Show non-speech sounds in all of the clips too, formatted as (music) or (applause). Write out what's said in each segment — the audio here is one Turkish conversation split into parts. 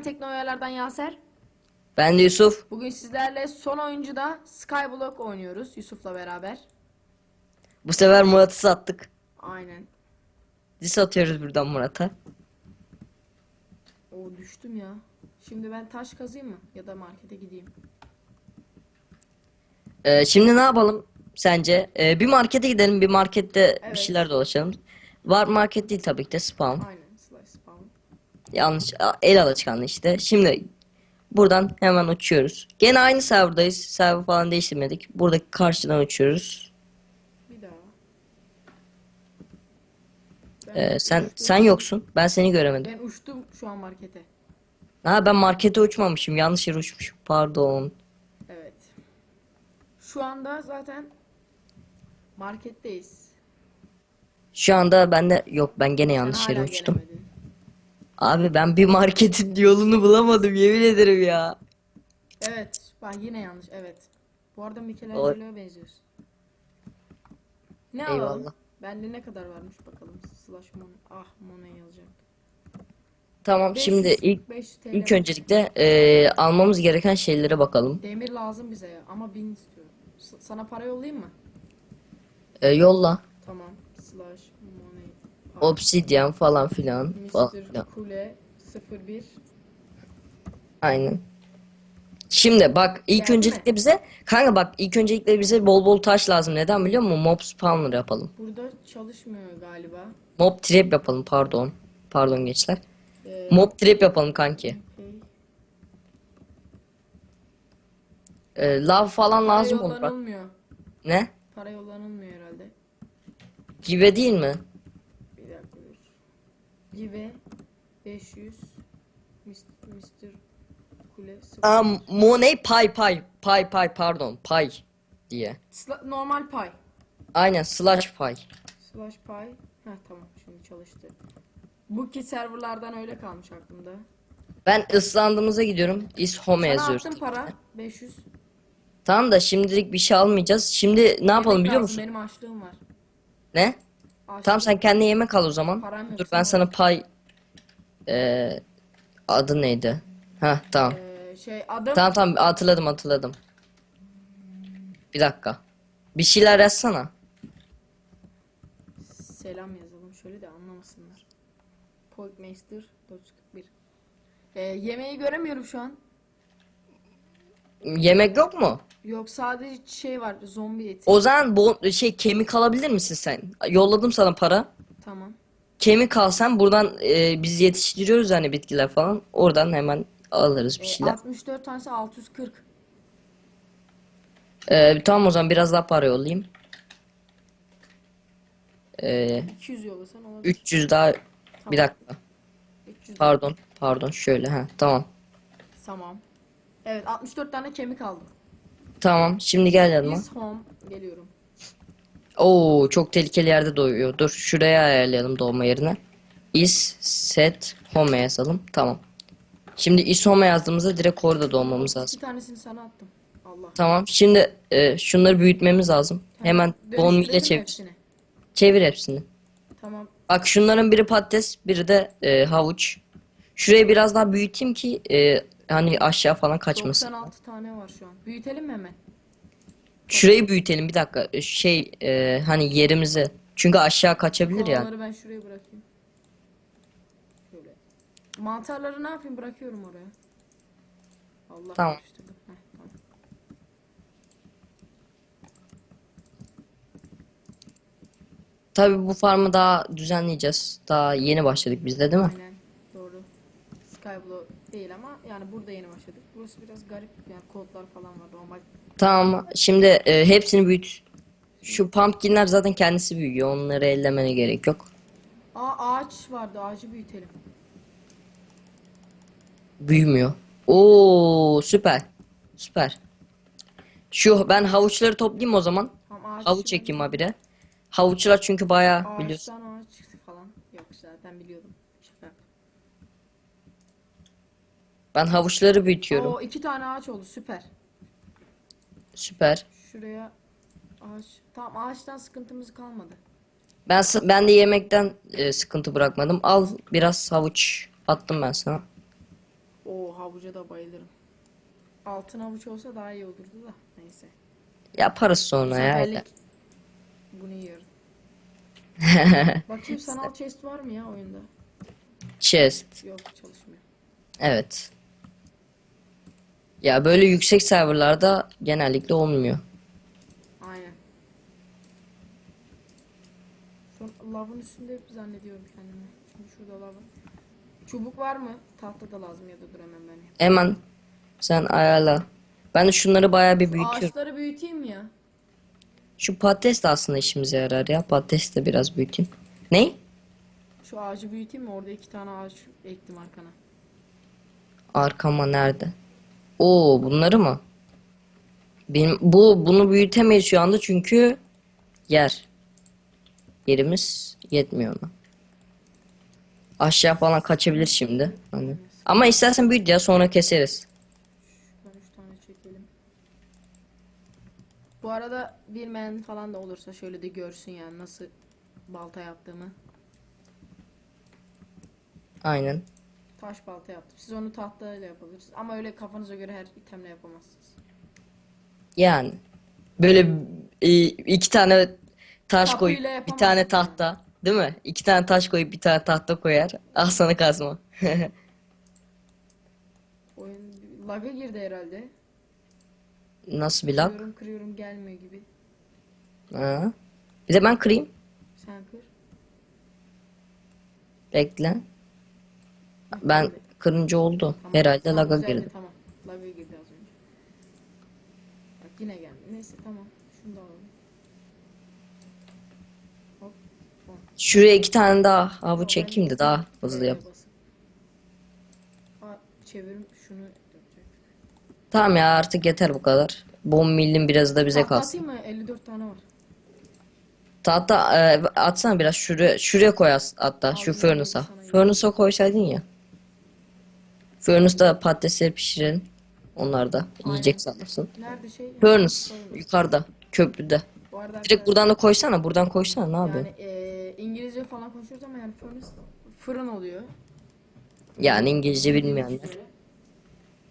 Ben Teknoyerlerden Yaser. Ben de Yusuf. Bugün sizlerle son oyuncuda Skyblock oynuyoruz Yusuf'la beraber. Bu sefer Murat'ı sattık. Aynen. Dis atıyoruz buradan Murat'a. O düştüm ya. Şimdi ben taş kazayım mı? Ya da markete gideyim. Ee, şimdi ne yapalım sence? Ee, bir markete gidelim. Bir markette Evet. bir şeyler dolaşalım. Var market değil tabii ki de spawn. Aynen. Yanlış el alışkanlığı işte. Şimdi buradan hemen uçuyoruz. Gene aynı serverdayız. Server falan değiştirmedik. Buradaki karşıdan uçuyoruz. Bir daha. Ben Ee, sen uçtum. sen yoksun. Ben seni göremedim. Ben uçtum şu an markete. Ha ben markete uçmamışım. Yanlış yere uçmuşum. Pardon. Evet. Şu anda zaten marketteyiz. Şu anda ben de yok ben gene Sen yanlış yere hala uçtum. gelemedin. Abi ben bir marketin (laughs) yolunu bulamadım yemin ederim ya. Evet. Ben yine yanlış. Evet. Bu arada Oy. Michelangelo'ya benziyorsun. Ne alalım? Eyvallah. Bende ne kadar varmış bakalım. Slash mon ah Monet yazacak. Tamam şimdi 500, ilk 500 TL ilk var. öncelikle eee, almamız gereken şeylere bakalım. Demir lazım bize ya ama 1000 istiyorum. S- sana para yollayayım mı? Eee, yolla. Tamam. Slash Monet. Obsidian falan filan falan Mr. filan. Kule 01 Aynen. Şimdi bak ilk Geldi mi? öncelikle bize kanka bak ilk öncelikle bize bol bol taş lazım. Neden biliyor musun? Mob spawner yapalım. Burada çalışmıyor galiba. Mob trap yapalım pardon. Pardon gençler. Ee, Mob trap yapalım kanki. okey. Eee, lav falan Para lazım olur bak. yollanılmıyor. Ne? Para yollanılmıyor herhalde. Give değil mi? Give 500 Mr. Kule 0 Aa, money pay pay pay pay pardon pay diye. Sla- normal pay. Aynen slash pay. Slash pay. Heh tamam şimdi çalıştı. Bu ki serverlardan öyle kalmış aklımda. Ben ıslandığımıza gidiyorum. Is home Sana yazıyoruz. attım para 500. Tamam da şimdilik bir şey almayacağız. Şimdi ne yapalım Yemek biliyor lazım, musun? Benim açlığım var. Ne? Açlığım. Tamam sen kendine yemek al o zaman. Param yok, Dur ben sana pay Ee, adı neydi? Ha tamam. Ee, şey adım Tamam tamam hatırladım hatırladım. Bir dakika. Bir şeyler yazsana. selam yazalım şöyle de anlamasınlar. Pointmaster 941. Ee, yemeği göremiyorum şu an. Yemek yok mu? Yok sadece şey var zombi eti. O zaman bu şey kemik alabilir misin sen? Yolladım sana para. Tamam. Kemik alsan buradan e, biz yetiştiriyoruz hani bitkiler falan. Oradan hemen alırız bir Ee, şeyler. 64 tanesi 640. Ee, tamam o zaman biraz daha para yollayayım. Ee, 200 yollasan olabilir. 300 daha bir dakika. 300. Pardon. Pardon şöyle ha tamam. Tamam. Evet 64 tane kemik aldım. Tamam şimdi gel yanıma. Is home geliyorum. Oo çok tehlikeli yerde doğuyor. Dur şuraya ayarlayalım doğma yerine. Is set home yazalım. Tamam. Şimdi is home yazdığımızda direkt orada doğmamız lazım. İki tanesini sana attım. Allah. Tamam. Şimdi e, şunları büyütmemiz lazım. Hemen bone Dönüştürelim ile çevir. hepsini? Çevir hepsini. Tamam. Bak şunların biri patates, biri de e, havuç. Şurayı biraz daha büyüteyim ki e, hani aşağı falan kaçmasın. 96 tane var şu an. Büyütelim mi hemen? Şurayı büyütelim bir dakika. Şey e, hani yerimizi. Çünkü aşağı kaçabilir ya. Kovanları ben şuraya bırakayım. Şöyle. Mantarları ne yapayım? Bırakıyorum oraya. Allah Tamam. karıştırdım. Heh, tamam. Tabii bu farmı daha düzenleyeceğiz. Daha yeni başladık biz de değil mi? Aynen. Değil ama yani burada yeni başladık. Burası biraz garip yani kodlar falan var normal. Tamam. Şimdi e, hepsini büyüt. Şu pumpkinler zaten kendisi büyüyor. Onları ellemene gerek yok. Aa ağaç vardı. Ağacı büyütelim. Büyümüyor. Oo süper. Süper. Şu ben havuçları toplayayım o zaman. Tamam. Havuç ekeyim habire. Havuçlar çünkü bayağı biliyorsun. Ağaçtan ağaç çıktı falan. Yok zaten biliyordum. Şaka. yaptım. Ben havuçları büyütüyorum. Oo iki tane ağaç oldu süper. Süper. Şuraya ağaç. Tamam ağaçtan sıkıntımız kalmadı. Ben ben de yemekten e, sıkıntı bırakmadım. Al biraz havuç attım ben sana. O havuca da bayılırım. Altın havuç olsa daha iyi olurdu da. Neyse. Yaparız sonra ya. Seferlik bunu yiyorum. (laughs) Bakayım sanal chest var mı ya oyunda? Chest. Yok çalışmıyor. Evet. Ya böyle yüksek serverlarda genellikle olmuyor. Aynen. Şu an lavın üstünde zannediyorum kendimi. Şimdi şurada lavın. Çubuk var mı? Tahta da lazım ya da dur hemen ben. Hemen sen ayarla. Ben de şunları bayağı bir büyütüyorum. Ağaçları büyüteyim ya? Şu patates de aslında işimize yarar ya. Patates de biraz büyüteyim. Ne? Şu ağacı büyüteyim mi? Orada iki tane ağaç ektim arkana. Arkama nerede? Oo bunları mı? Benim bu bunu büyütemeyiz şu anda çünkü yer. Yerimiz yetmiyor ona. Aşağı falan kaçabilir şimdi. Hani. Ama istersen büyüt ya sonra keseriz. Bu arada bilmeyen falan da olursa şöyle de görsün yani nasıl balta yaptığımı. Aynen. Taş balta yaptım. Siz onu tahtayla yapabilirsiniz. Ama öyle kafanıza göre her itemle yapamazsınız. Yani böyle e, iki tane taş Kapıyla koyup bir yapamazsın tane yani. tahta, değil mi? İki tane taş koyup bir tane tahta koyar. Al sana kazma. (laughs) Oyun lag'a girdi herhalde. Nasıl bir lag? Kırıyorum kırıyorum gelmiyor gibi. Ha. Bir de ben kırayım. Sen kır. Bekle. Ben kırınca oldu. Tamam, Herhalde tamam, laga güzeldi, girdi. Tamam. Lag'a girdi az önce. Bak yine geldi. Neyse tamam. Şunu da alalım. Hop. hop. Şuraya iki tane daha havu çekeyim de daha hızlı yap. çevirim şunu. Tamam ya artık yeter bu kadar. Bom millim biraz da bize Tahta kalsın. atayım mı? 54 tane var. Tahta e, atsana biraz şuraya şuraya koy hatta şu Aldım, furnace'a. aldım sana Furnace'a koysaydın ya. Furnace'da patatesleri pişirelim. Onlar da yiyecek sanırsın. Nerede şey? Furnace yukarıda köprüde. Bu arada Direkt buradan da koysana buradan koysana ne yani yapıyorsun? eee, İngilizce falan konuşuyoruz ama yani furnace fırın oluyor. Yani İngilizce bilmeyenler.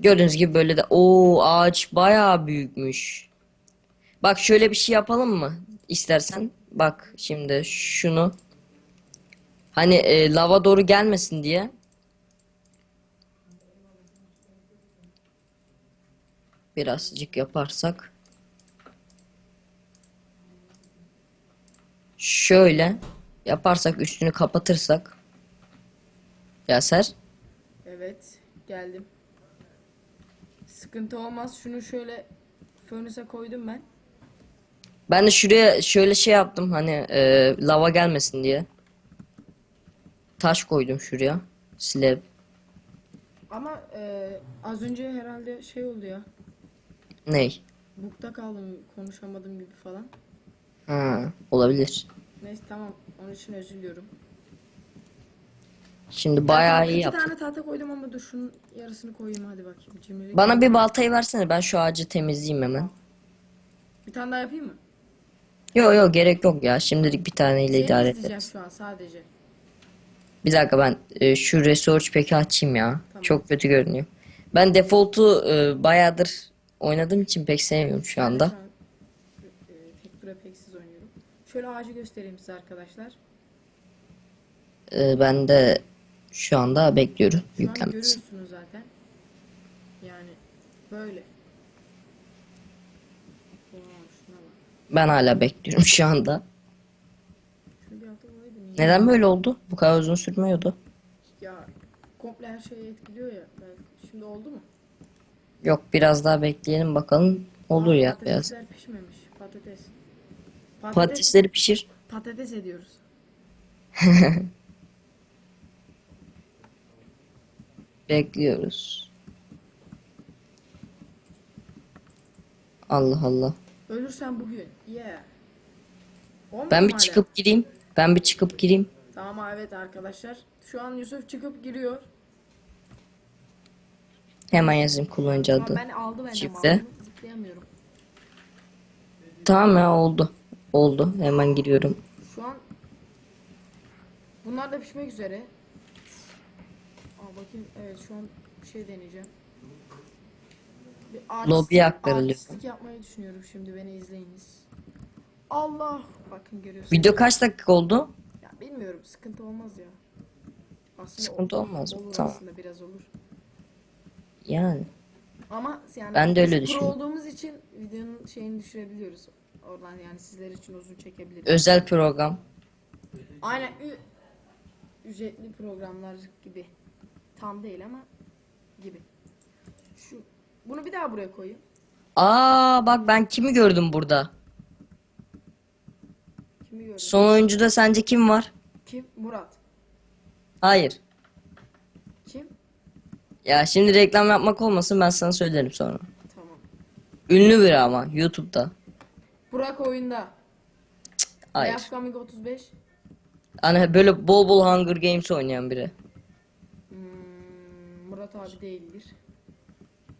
Gördüğünüz gibi böyle de o ağaç bayağı büyükmüş. Bak şöyle bir şey yapalım mı? İstersen bak şimdi şunu hani e, lava doğru gelmesin diye birazcık yaparsak şöyle yaparsak üstünü kapatırsak Yaser Evet, geldim. Sıkıntı olmaz. Şunu şöyle furnace'a koydum ben. Ben de şuraya şöyle şey yaptım hani e, lava gelmesin diye. Taş koydum şuraya. Slab. Ama eee, az önce herhalde şey oldu ya. Ney? Bukta kaldım, konuşamadım gibi falan. Ha, olabilir. Neyse tamam, onun için özür diliyorum. Şimdi bayağı iyi iki yaptım. tane tahta koydum ama dur şunun yarısını koyayım hadi bakayım. Cimrilik. Bana bir baltayı versene ben şu ağacı temizleyeyim hemen. Bir tane daha yapayım mı? Yo yo gerek yok ya. Şimdilik bir taneyle Seni idare izleyeceğim ederiz. şu an sadece. Bir dakika ben e, şu research pack'i açayım ya. Tamam. Çok kötü görünüyor. Ben default'u e, bayağıdır oynadığım için pek sevmiyorum şu Ben anda. e, tek dura peksiz oynuyorum. Şöyle ağacı göstereyim size arkadaşlar. E, ben de şu anda bekliyorum Şu an görüyorsunuz zaten. Yani böyle. Ben hala bekliyorum şu anda. Neden böyle oldu? Bu kadar uzun sürmüyordu. Ya komple her şeyi etkiliyor ya. Belki şimdi oldu mu? Yok biraz daha bekleyelim bakalım. Olur Aa, ya biraz. Patatesler pişmemiş. Patates. Patates, Patatesleri pişir. patates ediyoruz. (laughs) Bekliyoruz. Allah Allah. Ölürsen bugün. Yeah. Olmadı Ben mı bir hala? çıkıp gireyim. Ben bir çıkıp gireyim. Tamam evet arkadaşlar. Şu an Yusuf çıkıp giriyor. Hemen yazayım kullanıcı adı. ben aldı benden Şifre. Zıplayamıyorum. Tamam ya oldu. Oldu. Hemen giriyorum. Şu an bunlar da pişmek üzere. Aa bakayım evet şu an bir şey deneyeceğim. Bir Lobi artistik- aktarılıyor. artistik yapmayı düşünüyorum şimdi beni izleyiniz. Allah bakın görüyorsunuz. Video kaç dakika oldu? Ya bilmiyorum sıkıntı olmaz ya. Aslında Sıkıntı ol- olmaz mı? Olur Tamam. aslında biraz olur. Yani. Ama yani Ben de öyle pro düşünüyorum. olduğumuz için videonun şeyini düşürebiliyoruz. Oradan yani sizler için uzun çekebiliriz. Özel program. Aynen ü- ücretli programlar gibi. Tam değil ama gibi. Şu bunu bir daha buraya koyayım. Aa bak ben kimi gördüm burada? Kimi gördün? Son oyuncuda sence kim var? Kim? Murat. Hayır. Ya şimdi reklam yapmak olmasın ben sana söylerim sonra. Tamam. Ünlü biri ama YouTube'da. Burak oyunda. Hayır. Yaş Coming 35. Hani böyle bol bol Hunger Games oynayan biri. Hmm, Murat abi değildir.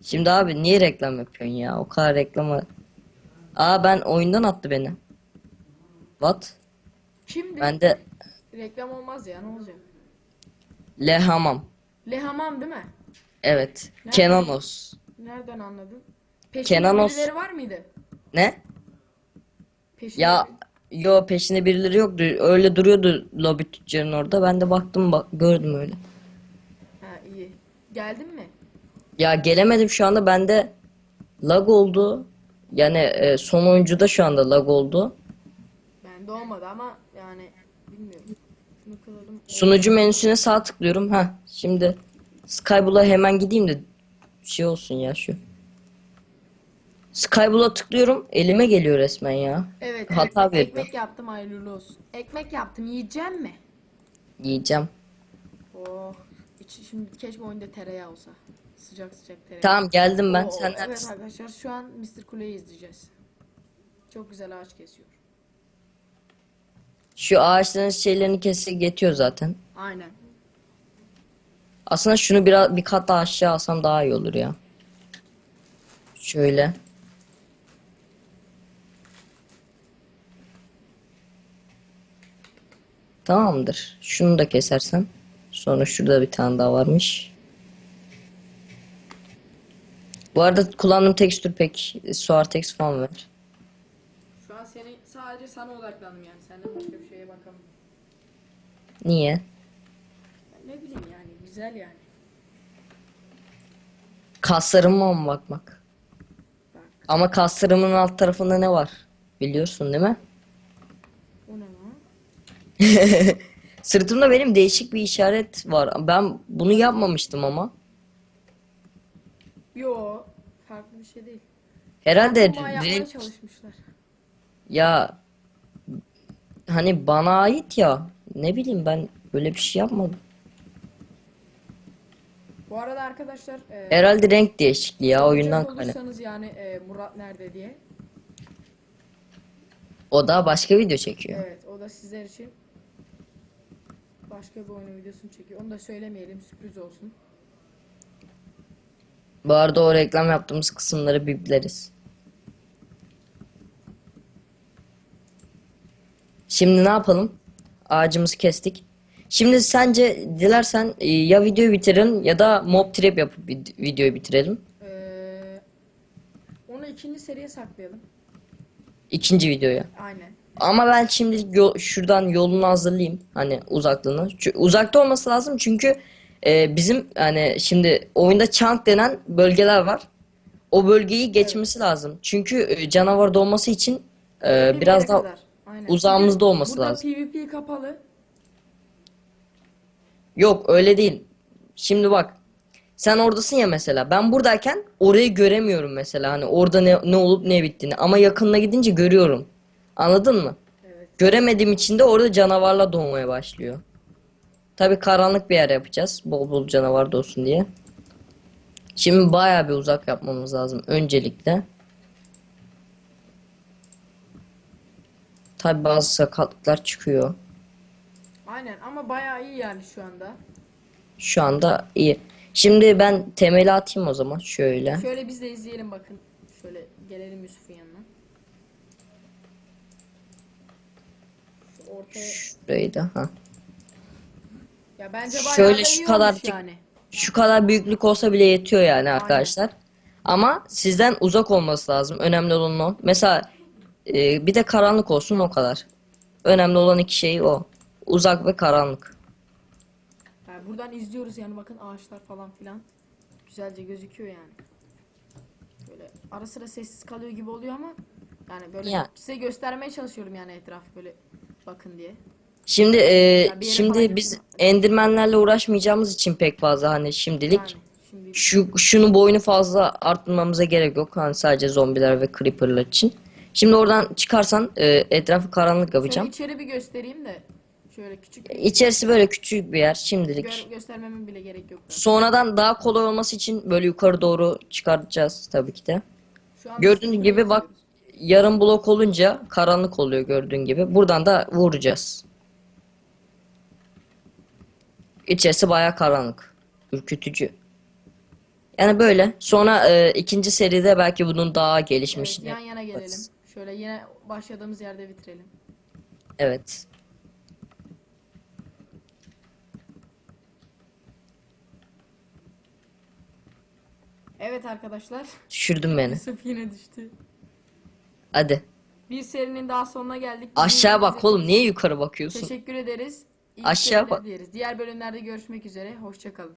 Şimdi abi niye reklam yapıyorsun ya? O kadar reklama. Aa ben oyundan attı beni. What? Kimdi? Ben de Reklam olmaz ya ne olacak? Lehamam. Lehamam değil mi? Evet. Nerede? Kenanos. Nereden anladın? Peşinde Kenanos. birileri var mıydı? Ne? Peşinde Ya yo peşinde birileri yoktu. Öyle duruyordu lobi tüccarın orada. Ben de baktım bak gördüm öyle. Ha iyi. Geldin mi? Ya gelemedim şu anda bende lag oldu. Yani e, son oyuncuda şu anda lag oldu. Bende olmadı ama yani bilmiyorum. Şunu kılalım. Sunucu menüsüne sağ tıklıyorum. Ha şimdi Skyblue'a hemen gideyim de şey olsun ya şu. Skyblue''a tıklıyorum. Elime geliyor resmen ya. Evet. Hata ekmek, verdi. ekmek yaptım hayırlı olsun. Ekmek yaptım yiyeceğim mi? Yiyeceğim. Oh. içi- şimdi keşke oyunda tereyağı olsa. Sıcak sıcak tereyağı. Tamam geldim ben. Oo, Sen evet neredesin? arkadaşlar şu an Mr. Kule'yi izleyeceğiz. Çok güzel ağaç kesiyor. Şu ağaçların şeylerini kesip getiriyor zaten. Aynen. Aslında şunu biraz bir kat daha aşağı alsam daha iyi olur ya. Şöyle. Tamamdır. Şunu da kesersen. Sonra şurada bir tane daha varmış. Bu arada kullandığım tekstür pek Suar Text falan ver. Şu an seni sadece sana odaklandım yani. Senden başka bir şeye bakamam. Niye? Ben ne bileyim yani güzel yani. Kaslarıma mı bakmak? Bak. Ama kaslarımın alt tarafında ne var? Biliyorsun değil mi? O ne lan? (laughs) Sırtımda benim değişik bir işaret var. Ben bunu yapmamıştım ama. Yo. Farklı bir şey değil. Herhalde renk çalışmışlar. ya hani bana ait ya. Ne bileyim ben böyle bir şey yapmadım. Bu arada arkadaşlar e, Herhalde renk değişikliği ya oyundan kaynak. olursanız yani e, Murat nerede diye. O da başka video çekiyor. Evet o da sizler için başka bir oyun videosunu çekiyor. Onu da söylemeyelim sürpriz olsun. Bu arada o reklam yaptığımız kısımları bipleriz. Şimdi ne yapalım? Ağacımızı kestik. Şimdi sence dilersen e, ya videoyu bitirin ya da mob trap yapıp vid- videoyu bitirelim. Ee, onu ikinci seriye saklayalım. İkinci videoya. Aynen. Ama ben şimdi yo- şuradan yolunu hazırlayayım. Hani uzaklığını. Çü- uzakta olması lazım çünkü e, bizim hani şimdi oyunda chunk denen bölgeler var. O bölgeyi geçmesi lazım. Çünkü e, canavar doğması için e, biraz daha kadar. Aynen. uzağımızda olması burada lazım. PvP kapalı. Yok öyle değil. Şimdi bak sen oradasın ya mesela. Ben buradayken orayı göremiyorum mesela. Hani orada ne, ne olup ne bittiğini. Ama yakınına gidince görüyorum. Anladın mı? Evet. Göremediğim için de orada canavarla doğmaya başlıyor. Tabi karanlık bir yer yapacağız. Bol bol canavar doğsun diye. Şimdi bayağı bir uzak yapmamız lazım öncelikle. Tabi bazı sakatlıklar çıkıyor. Aynen ama bayağı iyi yani şu anda. Şu anda iyi. Şimdi ben temeli atayım o zaman şöyle. Şöyle biz de izleyelim bakın. Şöyle gelelim Yusuf'un yanına. Şu ortaya Şurayı da ha. ya bence bayağı Şöyle şu kadar yani. Şu kadar büyüklük olsa bile yetiyor yani arkadaşlar. Ama sizden uzak olması lazım. Önemli olan o. Mesela e, bir de karanlık olsun o kadar. Önemli olan iki şey o. Uzak ve karanlık. Yani buradan izliyoruz yani bakın ağaçlar falan filan. Güzelce gözüküyor yani. Böyle ara sıra sessiz kalıyor gibi oluyor ama yani böyle Ya. size göstermeye çalışıyorum yani etrafı böyle bakın diye. Şimdi e, bir yere falan şimdi biz götürme. endirmenlerle uğraşmayacağımız için pek fazla hani şimdilik şimdi şu şunu boyunu fazla arttırmamıza gerek yok. Hani sadece zombiler ve creeper'lar için. Şimdi oradan çıkarsan e, etrafı karanlık şöyle yapacağım. içeri bir göstereyim de şöyle küçük bir İçerisi böyle küçük bir yer şimdilik. gör, göstermemin bile gerek yok. zaten. Sonradan daha kolay olması için böyle yukarı doğru çıkartacağız tabii ki de. Şu an Gördüğün biz gibi bak yarım blok olunca karanlık oluyor gördüğün gibi. Buradan da vuracağız. İçerisi baya karanlık. Ürkütücü. Yani böyle. Sonra e, ikinci seride belki bunun daha Evet, gelişmişini. yan yana gelelim. Şöyle yine başladığımız yerde bitirelim. Evet. Evet arkadaşlar. Düşürdün beni. Yusuf yine düştü. Hadi. Bir serinin daha sonuna geldik. Aşağı bak oğlum. Niye yukarı bakıyorsun? Teşekkür ederiz. İyi Aşağı bak. dileriz. Diğer bölümlerde görüşmek üzere. Hoşçakalın.